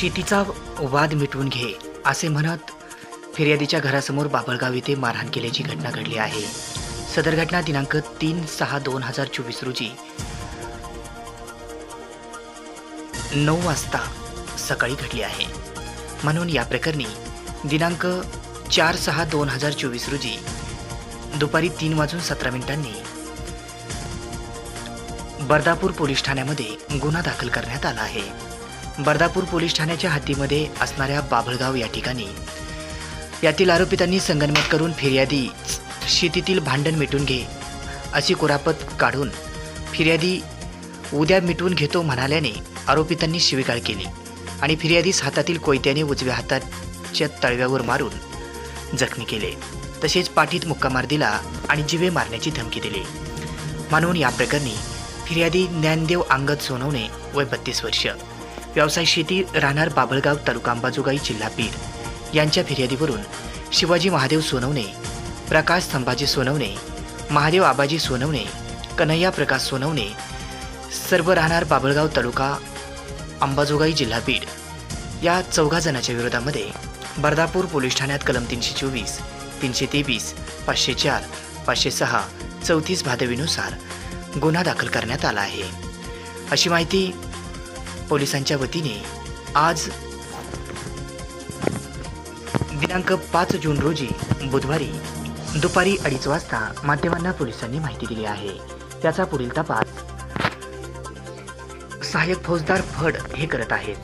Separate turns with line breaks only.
शेतीचा वाद मिटवून घे असे म्हणत फिर्यादीच्या घरासमोर बाबळगाव येथे मारहाण केल्याची घटना घडली आहे. सदर घटना दिनांक तीन सहा दोन हजार चोवीस रोजी नऊ वाजता सकाळी घडली आहे. म्हणून या प्रकरणी दिनांक चार सहा दोन हजार चोवीस रोजी दुपारी तीन वाजून सतरा मिनिटांनी बर्दापूर पोलीस ठाण्यामध्ये गुन्हा दाखल करण्यात आला आहे. बर्दापूर पोलीस ठाण्याच्या हद्दीमध्ये असणाऱ्या बाभळगाव या ठिकाणी. यातील आरोपितांनी संगनमत करून फिर्यादी शेतीतील भांडण मिटून घे अशी कुरापत काढून फिर्यादी उद्या मिटवून घेतो म्हणाल्याने आरोपितांनी शिवीगाळ केली आणि फिर्यादीस हातातील कोयत्याने उजव्या हाताच्या तळव्यावर मारून जखमी केले. तसेच पाठीत मुक्कामार दिला आणि जिवे मारण्याची धमकी दिली. म्हणून या प्रकरणी फिर्यादी ज्ञानदेव अंगद सोनवणे वय बत्तीस वर्ष. व्यवसाय शेती राहणार बाबळगाव तालुका अंबाजोगाई जिल्हा बीड. यांच्या फिर्यादीवरून शिवाजी महादेव सोनवणे प्रकाश संभाजी सोनवणे महादेव आबाजी सोनवणे कन्हैया प्रकाश सोनवणे सर्व राहणार बाबळगाव तालुका अंबाजोगाई जिल्हा बीड. या चौघा जणांच्या विरोधामध्ये बर्दापूर पोलीस ठाण्यात कलम तीनशे चोवीस तीनशे तेवीस पाचशे चार पाचशे सहा चौतीस भादवीनुसार गुन्हा दाखल करण्यात आला आहे. अशी माहिती पोलिसांच्या वतीने आज दिनांक पाच जून रोजी बुधवारी दुपारी अडीच वाजता माध्यमांना पोलिसांनी माहिती दिली आहे. त्याचा पुढील तपास सहाय्यक फौजदार फड हे करत आहेत.